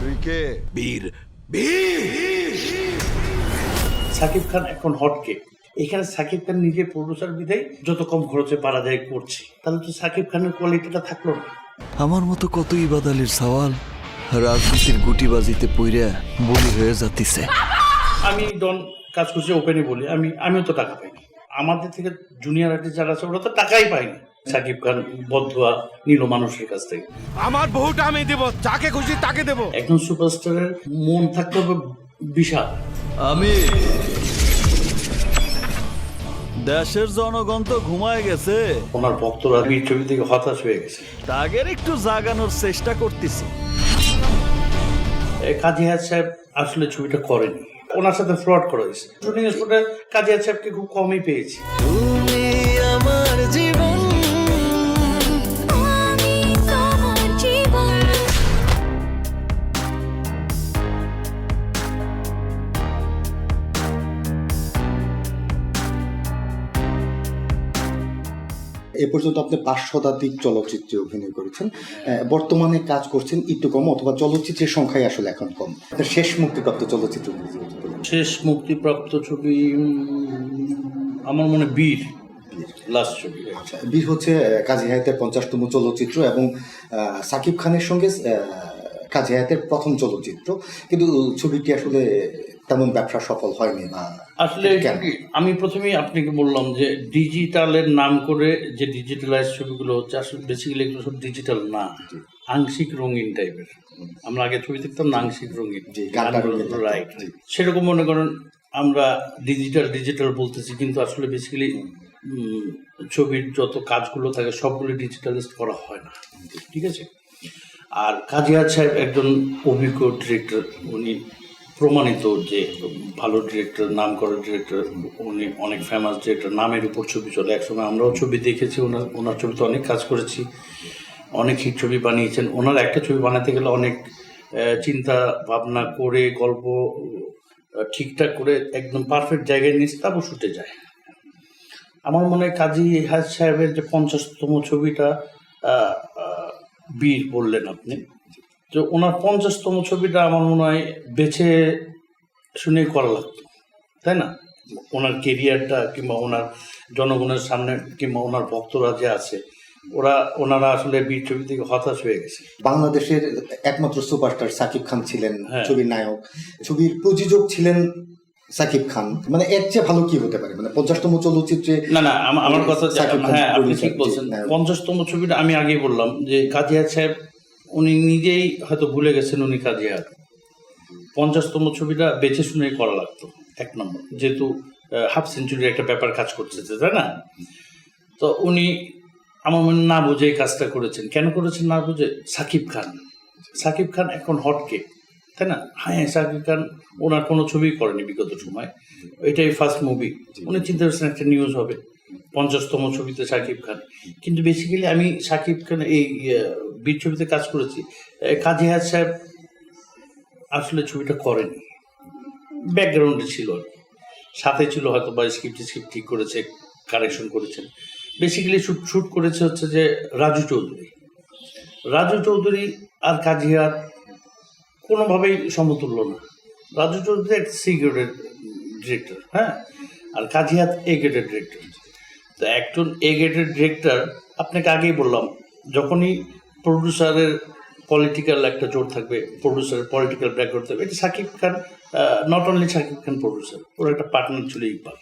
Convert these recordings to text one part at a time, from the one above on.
তুই কে? বীর বীর! সাকিব খান এখন হটকে এখানে সাকিব খান নিজে প্রডিউসার বিধায় যত কম খরচে পারা যায় করছে। তাহলে তো সাকিব খানের কোয়ালিটিটা থাকল না। আমার মতো কত ইবাদালির সওয়াল রাজনীতির গুটিবাজিতে পইরা বলি হয়ে যাতিছে। আমি ডন কাজ করছি ওপেনে বলি আমি আমিও তো টাকা পাইনি। আমাদের থেকে জুনিয়র আর্টিস্ট যারা আছে ওরা তো টাকাই পায়নি। সাকিব খান বদুয়া নিল মানুষের কাছ থেকে। আমার বহুটা আমি দেব যাকে খুশি তাকে দেব। একজন সুপারস্টারের মন থাকতে হবে বিশাল। আমি দেশের জনগণ তো ঘুমায় গেছে। ওনার ভক্তরা বীর ছবি থেকে হতাশ হয়ে গেছে। তাগের একটু জাগানোর চেষ্টা করতেছি। কাজী সাহেব আসলে ছবিটা করেনি। ওনার সাথে ফ্রড করা হয়েছে। শুটিং স্পটে কাজী সাহেবকে খুব কমই পেয়েছি। এ পর্যন্ত আপনি পাঁচ শতাধিক চলচ্চিত্রে অভিনয় করেছেন। বর্তমানে কাজ করছেন একটু কম অথবা চলচ্চিত্রের সংখ্যাই আসলে এখন কম। শেষ মুক্তিপ্রাপ্ত চলচ্চিত্র শেষ মুক্তিপ্রাপ্ত ছবি আমার মনে বীর। লাস্ট ছবি আচ্ছা, বীর হচ্ছে কাজী হায়াতের পঞ্চাশতম চলচ্চিত্র এবং সাকিব খানের সঙ্গে কাজী হায়াতের প্রথম চলচ্চিত্র। কিন্তু ছবিটি আসলে তেমন ব্যবসা সফল হয়নি না আসলে আমি প্রথমেই আপনাকে বললাম যে ডিজিটালের নাম করে যে ডিজিটালাইজ ছবিগুলো হচ্ছে আসলে বেসিক্যালি এগুলো সব ডিজিটাল না। আংশিক রঙিন টাইপের আমরা আগে ছবি দেখতাম না আংশিক রঙিন। রাইট সেরকম মনে করেন আমরা ডিজিটাল ডিজিটাল বলতেছি কিন্তু আসলে বেসিক্যালি ছবির যত কাজগুলো থাকে সবগুলো ডিজিটালাইজ করা হয় না। ঠিক আছে? আর কাজিয়া সাহেব একজন অভিজ্ঞ ডিরেক্টর উনি প্রমাণিত যে ভালো ডিরেক্টর নাম করা ডিরেক্টর উনি অনেক ফেমাস ডিরেক্টর নামের উপর ছবি চলে। একসময় আমরাও ছবি দেখেছি, ওনার ওনার ছবিতে অনেক কাজ করেছি, অনেক হিট ছবি বানিয়েছেন। ওনার একটা ছবি বানাতে গেলে অনেক চিন্তা ভাবনা করে, গল্প ঠিকঠাক করে একদম পারফেক্ট জায়গায় নিয়েছে তারপর শুটে যায়। আমার মনে হয় কাজী হাজ সাহেবের যে পঞ্চাশতম ছবিটা বীর বললেন আপনি তো ওনার পঞ্চাশতম ছবিটা আমার মনে হয় বেছে শুনে করা লাগতো তাই না? ওনার কেরিয়ারটা কিংবা ওনার জনগণের সামনে কিংবা ওনার ভক্তরা যে আছে ওরা ওনারা আসলে বীর ছবি থেকে হতাশ হয়ে গেছে। বাংলাদেশের একমাত্র সুপারস্টার সাকিব খান ছিলেন হ্যাঁ। ছবির নায়ক। ছবির প্রযোজক ছিলেন সাকিব খান। মানে এর চেয়ে ভালো কি হতে পারে? মানে পঞ্চাশতম চলচ্চিত্রে না না আমার কথা সাকিব খান হ্যাঁ আপনি ঠিক বলছেন। পঞ্চাশতম ছবিটা আমি আগেই বললাম যে কাজিয়াত সাহেব উনি নিজেই হয়তো ভুলে গেছেন উনি কাজিয়াত পঞ্চাশতম ছবিটা বেছে শুনে করা লাগতো এক নম্বর। যেহেতু হাফ সেঞ্চুরির একটা ব্যাপার কাজ করছে তাই না? তো উনি আমার মনে না বুঝে কাজটা করেছেন। কেন করেছেন না বুঝে? সাকিব খান। সাকিব খান এখন হটকে তাই না? হ্যাঁ সাকিব খান ওনার কোনো ছবি করেনি বিগত সময়। এটাই ফার্স্ট মুভি উনি চিন্তা করছেন একটা নিউজ হবে। পঞ্চাশতম ছবিতে সাকিব খান। কিন্তু বেসিক্যালি আমি সাকিব খান এই বীর ছবিতে কাজ করেছি। কাজী হায়াত সাহেব আসলে ছবিটা করেনি। ব্যাকগ্রাউন্ডে ছিল আর। সাথে ছিল হয়তো বা স্ক্রিপ্ট স্ক্রিপ্ট ঠিক করেছে কারেকশন করেছেন। বেসিক্যালি শুট শুট করেছে হচ্ছে যে রাজু চৌধুরী। রাজু চৌধুরী আর কাজিয়ার কোনোভাবেই সমতুল্য না। রাজু চৌধুরী একটা সি গ্রেডের ডিরেক্টর হ্যাঁ? আর কাজিয়াত এ গ্রেডের ডিরেক্টর তো একজন এ গ্রেডের ডিরেক্টর আপনাকে আগেই বললাম, যখনই প্রডিউসারের পলিটিক্যাল একটা জোর থাকবে প্রডিউসারের পলিটিক্যাল ব্যাকগ্রাউন্ড থাকবে। এটা Shakib Khan not only Shakib Khan producer ওর একটা পার্টনার ছিল ইকবাল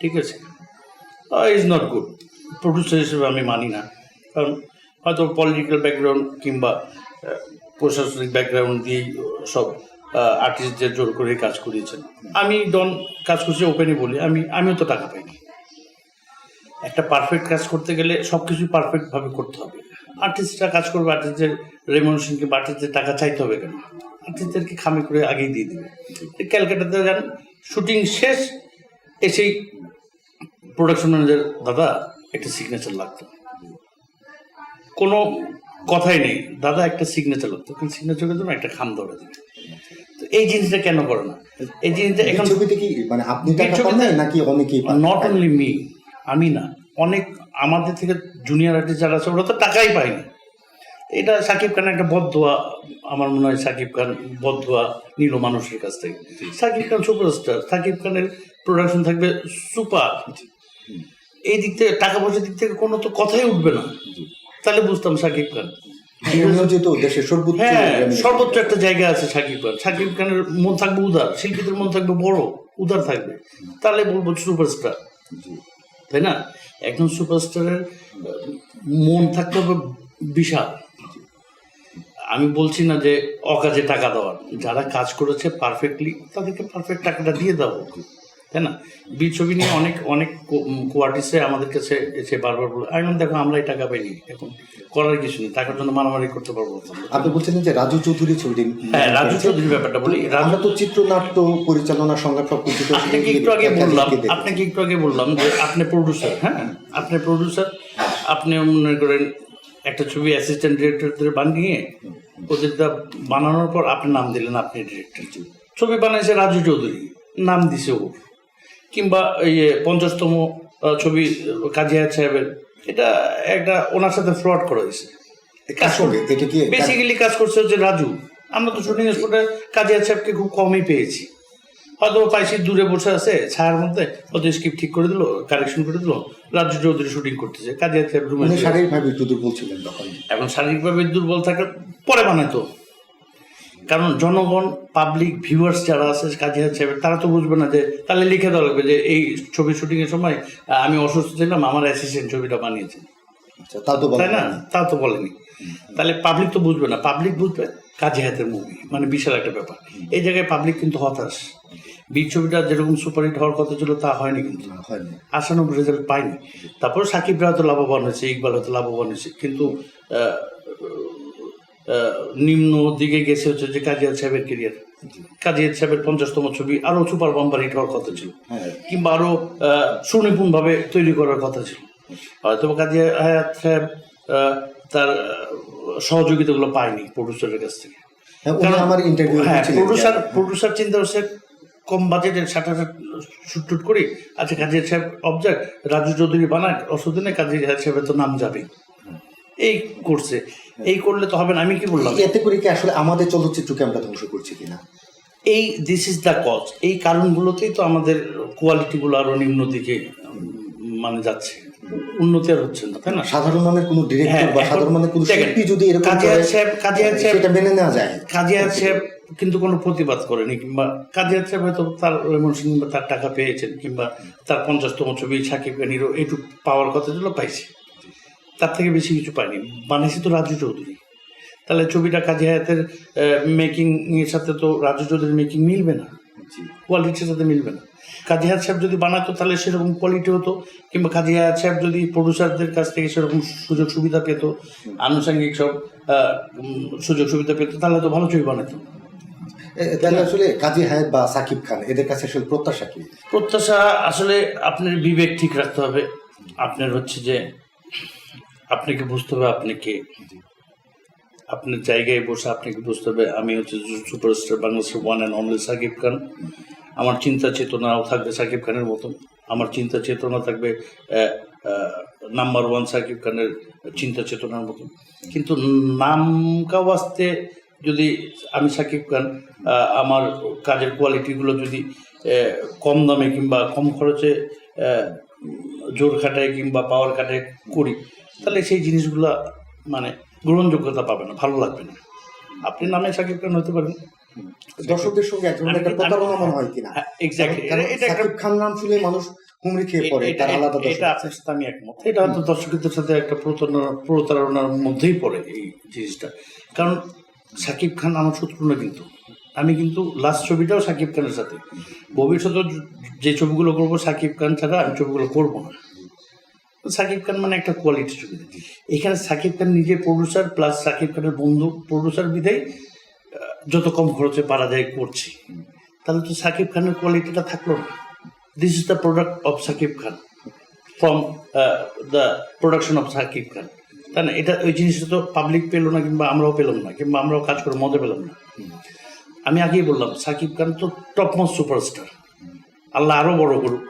ঠিক আছে? ইজ নট গুড প্রডিউসার হিসেবে আমি মানি না। কারণ হয়তো পলিটিক্যাল ব্যাকগ্রাউন্ড কিংবা প্রশাসনিক ব্যাকগ্রাউন্ড দিয়েই সব আর্টিস্টদের জোর করে কাজ করিয়েছেন। আমি ডন কাজ করছি ওপেনই বলি আমি আমিও তো টাকা পাইনি। একটা পারফেক্ট কাজ করতে গেলে সব কিছুই পারফেক্টভাবে করতে হবে। আর্টিস্টরা কাজ করবে আর্টিস্টদের রেমুনেশন কিংবা আর্টিস্টদের টাকা চাইতে হবে কেন? আর্টিস্টদেরকে খামি করে আগেই দিয়ে দেবে। ক্যালকাটাতে যান শুটিং শেষ এসেই প্রোডাকশন ম্যানেজার দাদা একটা সিগনেচার লাগতো। কোনো কথাই নেই দাদা একটা সিগনেচার লাগতো। কিন্তু সিগনেচারের জন্য একটা খাম ধরে দেবে। তো এই জিনিসটা কেন করে না? এই জিনিসটা এখন ছবিতে কি মানে আপনি টাকা নাকি অনেকেই নট অনলি মি আমি না অনেক আমাদের থেকে জুনিয়র আর্টিস্ট যারা আছে ওরা তো টাকাই পায়নি। এটা সাকিব খান একটা বদুয়া আমার মনে হয় সাকিব খান বদুয়া নিল মানুষের কাছ থেকে। সাকিব খান সুপারস্টার সাকিব খানের প্রোডাকশন থাকবে সুপার এই দিক থেকে টাকা পয়সার দিক থেকে কোনো তো কথাই উঠবে না। তাহলে বুঝতাম সাকিব খান। হ্যাঁ সর্বোচ্চ একটা জায়গা আছে সাকিব খান। সাকিব খানের মন থাকবে উদার শিল্পীদের মন থাকবে বড় উদার থাকবে। তাহলে বলব সুপারস্টার তাই না? একজন সুপারস্টারের মন থাকতে হবে বিশাল। আমি বলছি না যে অকাজে টাকা দেওয়ার। যারা কাজ করেছে পারফেক্টলি তাদেরকে পারফেক্ট টাকাটা দিয়ে দেবো তাই না? বীর ছবি নিয়ে অনেক অনেক কোয়ার্টিসে আমাদের কাছে এসে বারবার বলে আমি দেখো আমরা এই টাকা পাইনি এখন করার কিছু নেই টাকার জন্য মারামারি করতে পারব। আপনি বলছিলেন যে রাজু চৌধুরী ছবিটি হ্যাঁ রাজু চৌধুরীর ব্যাপারটা বলি। রাজু তো চিত্রনাট্য পরিচালনা সংলাপ সবকিছু তো আপনাকে একটু আগে বললাম আপনাকে একটু আগে বললাম যে আপনি প্রডিউসার হ্যাঁ? আপনি প্রডিউসার আপনি মনে করেন একটা ছবি অ্যাসিস্ট্যান্ট ডিরেক্টরদের বানিয়ে ওদেরটা বানানোর পর আপনি নাম দিলেন আপনি ডিরেক্টর ছবি বানাইছে রাজু চৌধুরী নাম দিছে ও। কিংবা এই যে পঞ্চাশতম ছবি কাজী হায়াত সাহেবের এটা একটা ওনার সাথে ফ্রড করা হয়েছে। কার সঙ্গে এটা কি বেসিক্যালি কাজ করছে হচ্ছে রাজু। আমরা তো শুটিং স্পটে কাজী হায়াত সাহেবকে খুব কমই পেয়েছি। হয়তো পাইছি দূরে বসে আছে ছায়ার মধ্যে হয়তো স্ক্রিপ্ট ঠিক করে দিল কারেকশন করে দিল রাজু চৌধুরী শুটিং করতেছে কাজী হায়াত সাহেব রুমে শারীরিকভাবে একটু দুর্বল ছিলেন তখন। এখন শারীরিকভাবে দুর্বল থাকার পরে বানাইতো কারণ জনগণ পাবলিক ভিউয়ার্স যারা আছে কাজী সাহেবের তারা তো বুঝবে না যে তাহলে লিখে দেওয়া লাগবে যে এই ছবি শুটিংয়ের সময় আমি অসুস্থ ছিলাম আমার অ্যাসিস্ট্যান্ট ছবিটা বানিয়েছে আচ্ছা তা তো তাই না? তা তো বলেনি। তাহলে পাবলিক তো বুঝবে না। পাবলিক বুঝবে কাজী হাতের মুভি মানে বিশাল একটা ব্যাপার। এই জায়গায় পাবলিক কিন্তু হতাশ। বীর ছবিটা যেরকম সুপারহিট হওয়ার কথা ছিল তা হয়নি কিন্তু। হয়নি। আশানুরূপ রেজাল্ট পাইনি তারপর সাকিবরা হয়তো লাভবান হয়েছে ইকবাল হয়তো লাভবান হয়েছে। কিন্তু নিম্ন দিকে গেছে হচ্ছে যে কাজিয়াত সাহেবের কেরিয়ার কাজিয়াত সাহেবের পঞ্চাশতম ছবি আরও সুপার বাম্পার হিট হওয়ার কথা ছিল। হ্যাঁ। কিংবা আরও আহ, সুনিপুণভাবে তৈরি করার কথা ছিল। হয়তো কাজী হায়াত সাহেব তার সহযোগিতাগুলো পায়নি প্রডিউসারের কাছ থেকে। হ্যাঁ আমার ইন্টারভিউ হ্যাঁ প্রডিউসার প্রডিউসার চিন্তা করছে কম বাজেটের ষাট হাজার শুট টুট করি আচ্ছা কাজী সাহেব অবজেক্ট রাজু চৌধুরী বানাক অসুদিনে কাজী সাহেবের তো নাম যাবে এই করছে। এই করলে তো হবে না আমি কি বললাম? এতে করে কি আসলে আমাদের চলচ্চিত্রকে আমরা ধ্বংস করছি কিনা? এই দিস ইজ দ্য কজ এই কারণগুলোতেই তো আমাদের কোয়ালিটিগুলো আরও নিম্ন দিকে মানে যাচ্ছে। উন্নতি আর হচ্ছে না তাই না? সাধারণ মানের কোনো ডিরেক্টর হ্যাঁ, বা সাধারণ মানের কোনো শিল্পী যদি এরকম কাজী করে, সাহেব কাজী সাহেব সেটা মেনে নেওয়া যায়। কাজী সাহেব কিন্তু কোনো প্রতিবাদ করেনি কিংবা কাজী সাহেব হয়তো তার রেমনশন কিংবা তার টাকা পেয়েছেন কিংবা তার পঞ্চাশতম ছবি সাকিব খানিরও এইটুকু পাওয়ার কথা ছিল পাইছে। তার থেকে বেশি কিছু পাইনি। বানিয়েছে তো রাজু চৌধুরী। তাহলে ছবিটা কাজী হায়াতের মেকিং এর সাথে তো রাজু চৌধুরীর মেকিং মিলবে না। কোয়ালিটির সাথে মিলবে না। কাজী হায়াত সাহেব যদি বানাতো তাহলে সেরকম কোয়ালিটি হতো। কিংবা কাজী হায়াত সাহেব যদি প্রডিউসারদের কাছ থেকে সেরকম সুযোগ সুবিধা পেতো আনুষঙ্গিক সব সুযোগ সুবিধা পেতো তাহলে তো ভালো ছবি বানাতো। তাহলে আসলে কাজী হায়াত বা সাকিব খান এদের কাছে আসলে প্রত্যাশা কি? প্রত্যাশা আসলে আপনার বিবেক ঠিক রাখতে হবে। আপনার হচ্ছে যে আপনাকে বুঝতে হবে আপনি কে? আপনার জায়গায় বসে আপনাকে বুঝতে হবে। আমি হচ্ছে সুপারস্টার বাংলাদেশের one and only Shakib Khan. আমার চিন্তা চেতনাও থাকবে সাকিব খানের মতন আমার চিন্তা চেতনা থাকবে নাম্বার ওয়ান সাকিব খানের চিন্তা চেতনার মতন কিন্তু নাম কাওয়াস্তে যদি আমি সাকিব খান আমার কাজের কোয়ালিটিগুলো যদি কম দামে কিংবা কম খরচে জোর খাটায় কিংবা পাওয়ার খাটায় করি তাহলে সেই জিনিসগুলো মানে গ্রহণযোগ্যতা পাবে না ভালো লাগবে না। আপনি নামে সাকিব খান হতে পারেন। দর্শকদের সঙ্গে এক ধরনের একটা প্রতারণা মনে হয় কিনা? এক্স্যাক্টলি কারণ এটা সাকিব খান নাম শুনে মানুষ হুমড়ি খেয়ে পড়ে এটা- তার আলাদা এটা- এটা আপনার সাথে আমি একমত। এটা হয়তো দর্শকদের সাথে একটা প্রতারণা প্রতারণার মধ্যেই পড়ে এই জিনিসটা। কারণ সাকিব খান আমার শত্রু না কিন্তু। আমি কিন্তু লাস্ট ছবিটাও সাকিব খানের সাথে। ভবিষ্যতে যে ছবিগুলো করব সাকিব খান ছাড়া আমি ছবিগুলো করব না। সাকিব খান মানে একটা কোয়ালিটি ছবি। এখানে সাকিব খান নিজে প্রডিউসার প্লাস সাকিব খানের বন্ধু প্রডিউসার আহ, যত কম খরচে পারা যায় করছি। তাহলে তো সাকিব খানের কোয়ালিটিটা থাকল না। This is the product of Shakib Khan from the production of Shakib Khan. তাই না? এটা ওই জিনিসটা তো পাবলিক পেল না কিংবা আমরাও পেলাম না কিংবা আমরাও কাজ করে মজা পেলাম না। আমি আগেই বললাম সাকিব খান তো টপ মোস্ট সুপারস্টার আল্লাহ আরও বড় করুক।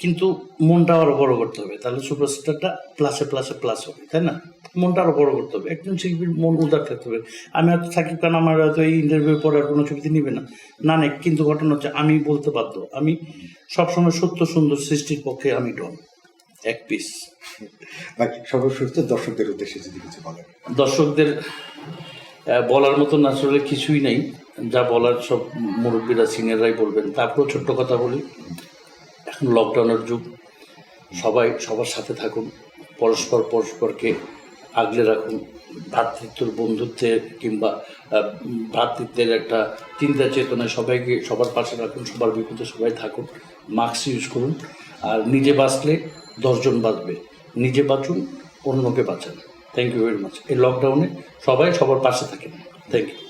কিন্তু মনটা আরও বড় করতে হবে। তাহলে সুপারস্টারটা প্লাসে প্লাসে প্লাস হবে তাই না? মনটা আরও বড় করতে হবে। একজন শিল্পীর মন উদার থাকতে হবে। আমি হয়তো সাকিব খান আমার হয়তো এই ইন্টারভিউ পরে আর কোনো ছবিতে নিবে না। না না কিন্তু ঘটনা হচ্ছে আমি বলতে বাধ্য। আমি সবসময় সত্য সুন্দর সৃষ্টির পক্ষে আমি ডন এক পিস সর্বশেষ দর্শকদের উদ্দেশ্যে যদি কিছু বলেন। দর্শকদের বলার মতন আসলে কিছুই নেই। যা বলার সব মুরব্বীরা সিনিয়ররাই বলবেন। তারপরেও ছোট্ট কথা বলি। লকডাউনের যুগ, সবাই, সবার সাথে থাকুন, পরস্পর পরস্পরকে আগলে রাখুন, ভ্রাতৃত্বর বন্ধুত্বের কিংবা ভ্রাতৃত্বের একটা চিন্তা চেতনায় সবাইকে, সবার পাশে রাখুন, সবার বিপদে সবাই থাকুন মাস্ক ইউজ করুন, আর নিজে বাঁচলে দশজন বাঁচবে, নিজে বাঁচুন, অন্যকে বাঁচান। থ্যাংক ইউ ভেরি মাচ এই লকডাউনে সবাই সবার পাশে থাকেন। Thank you